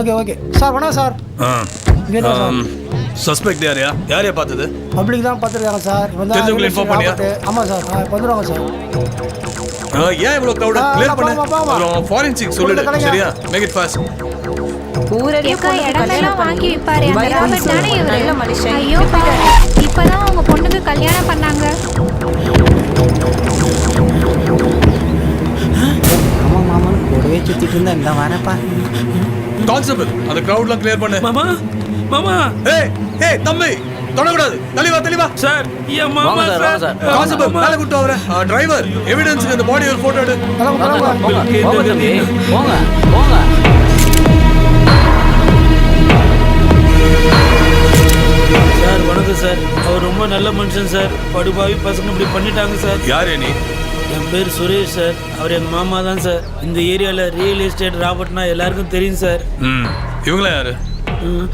Okay okay. Sir வணக்கம் sir. இங்க என்ன சார்? சஸ்பெக்ட் யாரையா? யாரையா பார்த்தது? பப்ளிக் தான் பார்த்துருக்காங்க சார். இவன் தான் தெரிஞ்சவங்களை inform பண்ணியா? ஆமாம் சார். இப்போ வந்துடுவாங்க சார். ஏன் crowd ஆ, கிளியர் பண்ணு. அப்புறம் ஃபாரன்சிக் சொல்லிடு. சரியா? மேக் இட் ஃபாஸ்ட் இடமெல்லாம் வாங்கி விப்பாரு அந்த ராபர்ட் தானே இவரு? நல்ல மனுஷன். ஐயோ பாவம். இப்பதான் உங்க பொண்ணுக்கு கல்யாணம் பண்ணாங்க. கூடவே சுத்திட்டு இருந்தா இந்த வரப்பா. கான்ஸ்டபிள் அந்த கிரவுட்லாம் கிளியர் பண்ணு. மாமா மாமா. ஏய் ஏய் தம்பி தொடக்கூடாது. தெளிவா தெளிவா சார் என் மாமா சார். கான்ஸ்டபிள் மேல கூட்டு அவரை டிரைவர் எவிடன்ஸ்க்கு இந்த பாடி ஒரு போட்டோ எடு. தம்பி. போங்க போங்க சார் வணக்கம் சார். அவர் ரொம்ப நல்ல மனுஷன் சார். படுபாவி பசங்க இப்படி பண்ணிட்டாங்க சார். யாரே நீ? என் பேர் சுரேஷ் சார். அவர் எங்கள் மாமா தான் சார். இந்த ஏரியாவில் ரியல் எஸ்டேட் ராபர்ட்னா எல்லாருக்கும் தெரியும் சார். ம். இவங்களாம் யாரு? ம்,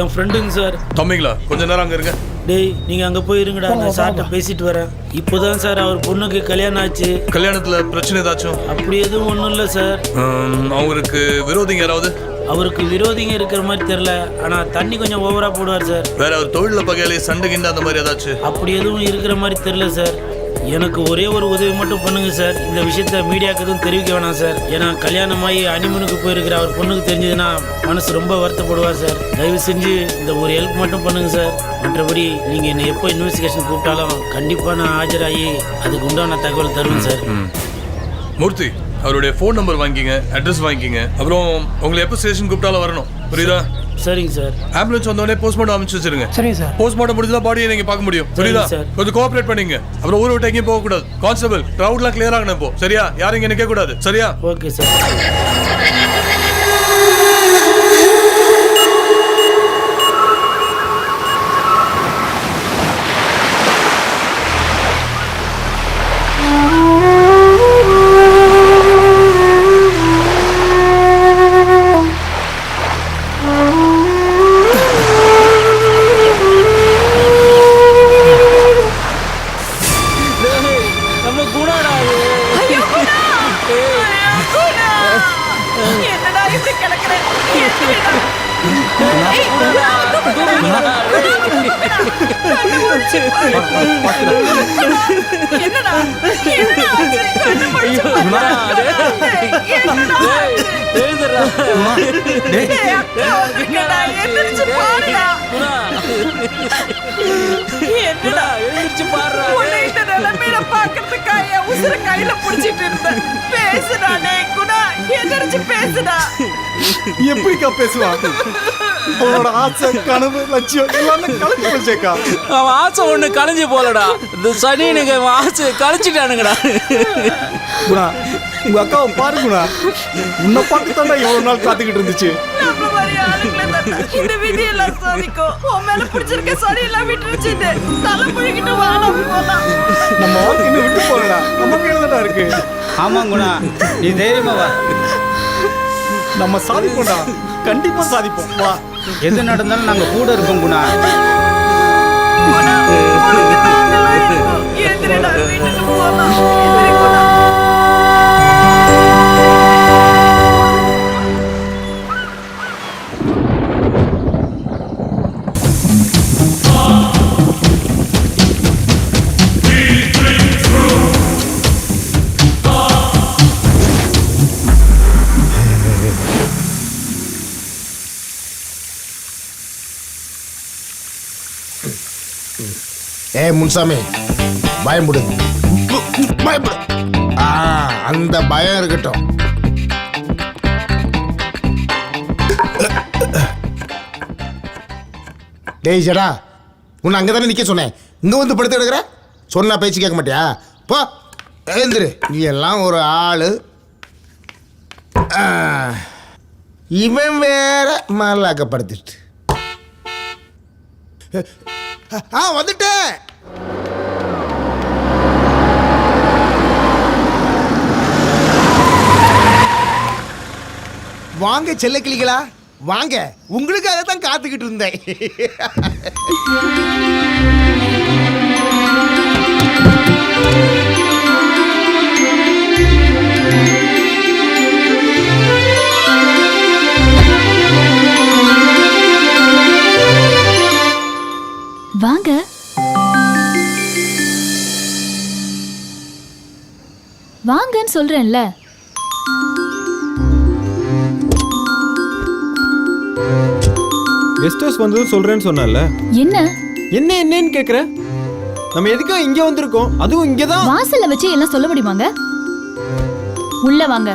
என் ஃப்ரெண்டுங்க சார். தம்பிங்களா? கொஞ்ச நேரம் அங்க இருங்க. டேய் நீங்கள் அங்கே போய் இருங்கடா நான் சார்ட்ட பேசிட்டு வரேன். இப்போதான் சார் அவர் பொண்ணுக்கு கல்யாணம் ஆச்சு. கல்யாணத்துல பிரச்சனை ஏதாச்சும்? அப்படி எதுவும் ஒன்றும் இல்லை சார். ம், அவங்களுக்கு விரோதிங்க யாராவது? அவருக்கு விரோதிங்க இருக்கிற மாதிரி தெரில ஆனால் தண்ணி கொஞ்சம் ஓவராக போடுவார் சார். வேற அவர் தொழில பகையிலே சண்டை கிண்ட அந்த மாதிரி ஏதாச்சும்? அப்படி எதுவும் இருக்கிற மாதிரி தெரியல சார். எனக்கு ஒரே ஒரு உதவி மட்டும் பண்ணுங்க சார். இந்த விஷயத்த மீடியாவுக்கு எதுவும் தெரிவிக்க வேணாம் சார். ஏன்னா கல்யாணமாகி அனிமனுக்கு போயிருக்கிற அவர் பொண்ணுக்கு தெரிஞ்சதுன்னா மனசு ரொம்ப வருத்தப்படுவார் சார். தயவு செஞ்சு இந்த ஒரு ஹெல்ப் மட்டும் பண்ணுங்க சார். மற்றபடி நீங்கள் என்னை எப்போ இன்வெஸ்டிகேஷன் கூப்பிட்டாலும் கண்டிப்பாக நான் ஆஜராகி அதுக்கு உண்டான தகவல் தருவேன் சார். மூர்த்தி அவருடைய ஃபோன் நம்பர் வாங்கிங்க அட்ரஸ் வாங்கிங்க அப்புறம் உங்களை எப்போ ஸ்டேஷன் கூப்பிட்டாலும் வரணும். புரியுதா? சரிங்க சார். ஆம்புலன்ஸ் வந்தோடனே போஸ்ட்மார்ட்டம் அமைச்சு வச்சிருங்க. சரிங்க சார். போஸ்ட்மார்ட்டம் முடிஞ்சா பாடியை நீங்க பார்க்க முடியும். புரியுதா. கொஞ்சம் கோஆபரேட் பண்ணீங்க. அப்புறம் ஊரை விட்டு எங்கேயும் போக கூடாது கான்ஸ்டபிள் கிரவுட்லாம் கிளியர் ஆகணும் இப்போ. சரியா? யாரும் இங்க நிக்க கூடாது சரியா? ஓகே சார் என்னடா எழுந்திரிச்சு பாடுறா இந்த நிலைமையில பார்க்கறதுக்கா என் உசுரை கையில புடிச்சிட்டு இருந்தேன். பேசுடா டேய் குணா. எந்திரிச்சு பேசுடா. எப்படிக்கா பேசுவான் அவனோட ஆசை கனவு லட்சியம் எல்லாமே கலந்து போச்சேக்கா. அவன் ஆசை ஒண்ணு கலைஞ்சு போலடா. இந்த சனியனுக்கு அவன் ஆசை கலைச்சிட்டானுங்கடா குணா உங்க அக்காவை பாருங்கண்ணா உன்னை பார்த்து தாண்டா எவ்வளவு நாள் காத்துக்கிட்டு இருந்துச்சு. நம்ம சோதிக்கும். உன் மேல பிடிச்சிருக்க தலை புழுகிட்டு போலாம். வாழ்க்கை இன்னும் விட்டு போகலடா. நம்ம கையில இருக்கு. ஆமாம் குணா நீ தைரியமா வா. நம்ம சாதிப்போம்டா. கண்டிப்பா சாதிப்போம். வா. எது நடந்தாலும் நாங்க கூட இருக்கோம் குணா குணா, வீட்டுக்கு போலாம். எந்திரி குணா. ஏ முன்சாமி பயம்படு பயப்படு ஆ அந்த பயம் இருக்கட்டும். டேய் ஜடா உன்னை அங்கே தானே நிற்க சொன்னேன். இங்கே வந்து படுத்து எடுக்கிற சொன்னா பேச்சு கேட்க மாட்டியா? போ எழுந்துரு. நீ எல்லாம் ஒரு ஆள். இவன் வேற மாலாக்கப்படுத்திட்டு ஆ வந்துட்டேன். வாங்க செல்ல கிளிகளா வாங்க. உங்களுக்காக தான் காத்துக்கிட்டு இருந்தேன். சொல்றேன்ல. கெஸ்ட் ஹவுஸ் வந்ததும் சொல்றேன்னு சொன்னல என்ன? என்ன என்னன்னு கேக்குற? நம்ம எதுக்கா இங்க வந்திருக்கோம் அதுவும் இங்க தான் வாசல்ல வச்சு எல்லாம் சொல்ல முடியுமாங்க? உள்ள வாங்க.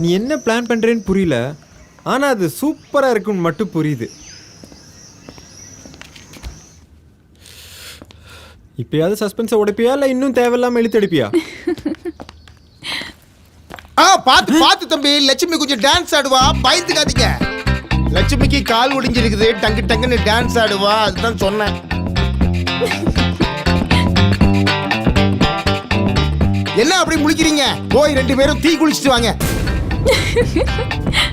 நீ என்ன பிளான் பண்றேன்னு புரியல. ஆனா அது சூப்பரா இருக்குன்னு மட்டும் புரியுது. இப்பயாவது சஸ்பென்ஸை உடைப்பியா இல்ல இன்னும் தேவையில்லாம இழுத்தடிப்பியா ஆ பார்த்து பார்த்து தம்பி. லட்சுமி கொஞ்சம் டான்ஸ் ஆடுவா. பயந்துக்காதீங்க. லட்சுமிக்கு கால் ஒடிஞ்சிருக்குது. டங்கு டங்குன்னு டான்ஸ் ஆடுவா. அதுதான் சொன்னேன். என்ன அப்படி முழிக்கிறீங்க? போய் ரெண்டு பேரும் தீ குளிச்சுட்டு வாங்க.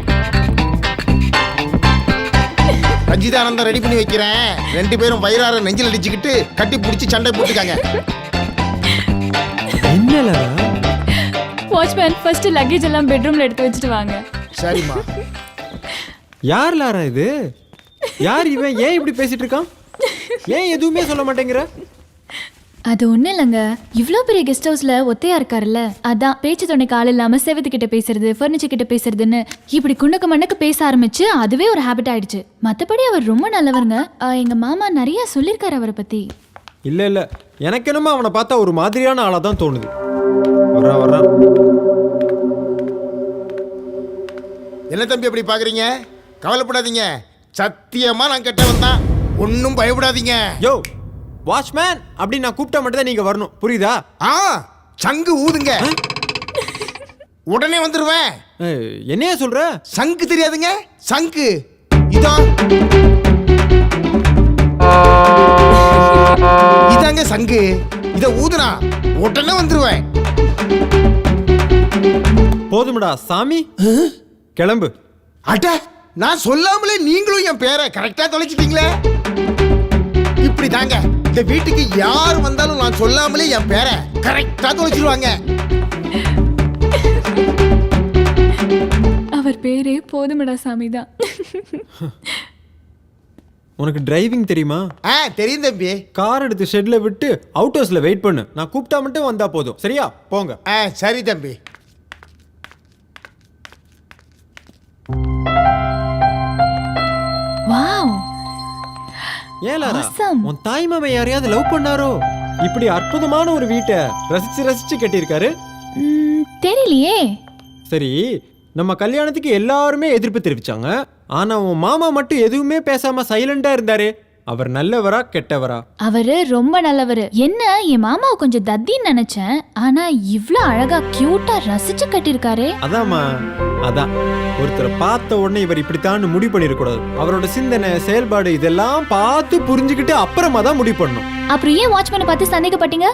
ரஞ்சிதானந்தம் ரெடி பண்ணி வைக்கிறேன். ரெண்டு பேரும் வயிறார நெஞ்சில் அடிச்சுக்கிட்டு கட்டி பிடிச்சி சண்டை போட்டுக்காங்க. என்னல வாட்ச்மேன் ஃபர்ஸ்ட் லக்கேஜ் எல்லாம் பெட்ரூம்ல எடுத்து வச்சுட்டு வாங்க. சரிம்மா. யார் லாரா இது? யார் இவன்? ஏன் இப்படி பேசிட்டு இருக்கான்? ஏன் எதுவுமே சொல்ல மாட்டேங்கிற? அது ஒண்ணும் இல்லைங்க. இவ்ளோ பெரிய கெஸ்ட் ஹவுஸ்ல ஒத்தையா இருக்காருல்ல. அதான் பேச்சு துணைக்கு ஆள் இல்லாம செவத்து கிட்ட பேசுறது ஃபர்னிச்சர் கிட்ட பேசுறதுன்னு இப்படி குண்டக்க மண்ணக்க பேச ஆரம்பிச்சு அதுவே ஒரு ஹாபிட் ஆயிடுச்சு. மத்தபடி அவர் ரொம்ப நல்லவருங்க. ஆஹ், எங்க மாமா நிறைய சொல்லியிருக்காரு அவரை பத்தி. இல்ல இல்ல. எனக்கு என்னமோ அவனை பார்த்தா ஒரு மாதிரியான ஆளா தான் தோணுது. வர்றான் வர்றான் என்ன தம்பி அப்படி பாக்குறீங்க? கவலைப்படாதீங்க. சத்தியமா நான் கெட்டவன் தான். ஒன்றும் பயப்படாதீங்க. யோ வாட்ச்மேன் அப்படி நான் கூப்பிட்டா மட்டும் தான் நீங்க வரணும். புரியுதா? ஆ சங்கு ஊதுங்க. உடனே வந்துருவேன். என்னையா சொல்ற? சங்கு தெரியாதுங்க. சங்கு. இதோ. இதாங்க சங்கு. இத ஊதுனா உடனே வந்துருவேன். போதும்டா சாமி. கிளம்பு. அட நான் சொல்லாமலே நீங்களும் என் பேரை கரெக்டா தொலைச்சிட்டீங்களே. இப்படி தாங்க இந்த வீட்டுக்கு யார் வந்தாலும் நான் சொல்லாமலே என் பேரை கரெக்டா தொலைச்சிருவாங்க. அவர் பேரே போதுமடா சாமி தான் உனக்கு டிரைவிங் தெரியுமா? ஆ தெரியும் தம்பி. கார் எடுத்து ஷெட்ல விட்டு அவுட் ஹவுஸ்ல வெயிட் பண்ணு. நான் கூப்பிட்டா மட்டும் வந்தா போதும். சரியா? போங்க. ஆ சரி தம்பி. ஏன் லாரா Awesome. உன் தாய் மாமா யாரையாவது லவ் பண்ணாரோ? இப்படி அற்புதமான ஒரு வீட்டை ரசிச்சு ரசிச்சு கட்டியிருக்காரு. தெரியலையே. சரி நம்ம கல்யாணத்துக்கு எல்லாருமே எதிர்ப்பு தெரிவிச்சாங்க. ஆனா உன் மாமா மட்டும் எதுவுமே பேசாம சைலண்டா இருந்தாரு. அவர் நல்லவரா கெட்டவரா? அவரு ரொம்ப நல்லவரு. என்ன என் மாமாவை கொஞ்சம் தத்தின்னு நினைச்சேன். ஆனா இவ்ளோ அழகா கியூட்டா ரசிச்சு கட்டியிருக்காரே. அதாம்மா. அதான். ஒருத்தரை பார்த்த உடனே இவர் இப்படித்தான் முடிவு பண்ணிடக்கூடாது அவரோட சிந்தனை செயல்பாடு இதெல்லாம் பார்த்து புரிஞ்சுக்கிட்டு அப்புறமா தான் முடிவு பண்ணணும். அப்புறம் ஏன் வாட்ச்மேனை பார்த்து சந்தேகப்பட்டீங்க?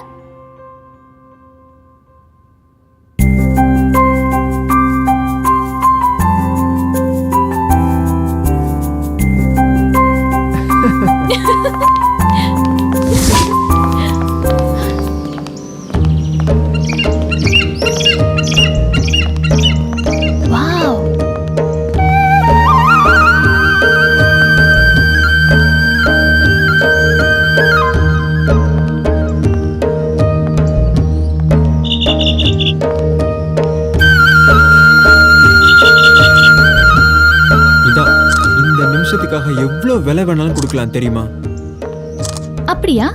இந்த நிமிஷத்துக்காக எவ்வளோ விலை வேணாலும் கொடுக்கலாம் தெரியுமா? அப்படியா?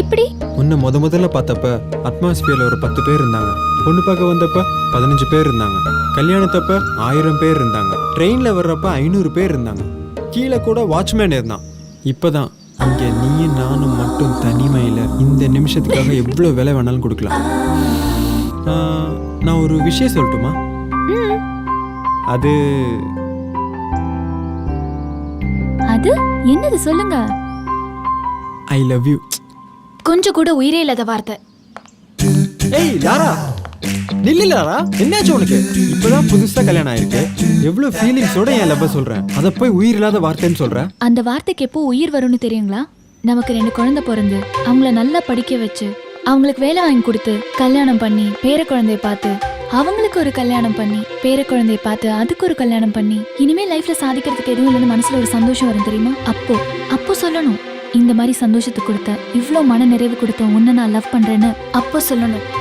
எப்படி? உன்னை முத முதல்ல பார்த்தப்ப அட்மாஸ்பியர்ல ஒரு பத்து பேர் இருந்தாங்க. பொண்ணு பார்க்க வந்தப்ப பதினஞ்சு பேர் இருந்தாங்க. கல்யாணத்தப்ப ஆயிரம் பேர் இருந்தாங்க. ட்ரெயின்ல வர்றப்ப ஐநூறு பேர் இருந்தாங்க. கீழே கூட வாட்ச்மேன் இருந்தான். இப்பதான் இங்க நீயும் நானும் மட்டும் தனிமையில இந்த நிமிஷத்துக்காக எவ்வளோ விலை வேணாலும் கொடுக்கலாம். நான் ஒரு விஷயம் சொல்லட்டுமா? அது அது என்னது சொல்லுங்க. ஐ லவ் யூ கொஞ்சம் கூட உயிரே இல்லாத வார்த்தை. ஏய் லாரா நில்லு லாரா என்னாச்சு உனக்கு? இப்பதான் புதுசா கல்யாணம் ஆயிருக்கு. எவ்வளவு ஃபீலிங்ஸோட என் லவ் சொல்றேன். அத போய் உயிர் இல்லாத வார்த்தைன்னு சொல்ற அந்த வார்த்தைக்கு எப்போ உயிர் வரும்னு தெரியுங்களா? நமக்கு ரெண்டு குழந்தை பிறந்து அவங்கள நல்லா படிக்க வச்சு அவங்களுக்கு வேலை வாங்கி கொடுத்து கல்யாணம் பண்ணி பேர குழந்தைய பார்த்து அவங்களுக்கு ஒரு கல்யாணம் பண்ணி பேர குழந்தைய பார்த்து அதுக்கு ஒரு கல்யாணம் பண்ணி இனிமே லைஃப்ல சாதிக்கிறதுக்கு எதுவும் இல்லைன்னு மனசுல ஒரு சந்தோஷம் வரும் தெரியுமா? அப்போ அப்போ சொல்லணும். இந்த மாதிரி சந்தோஷத்தை கொடுத்த இவ்வளோ மன நிறைவு கொடுத்த உன்னை நான் லவ் பண்றேன்னு அப்போ சொல்லணும்.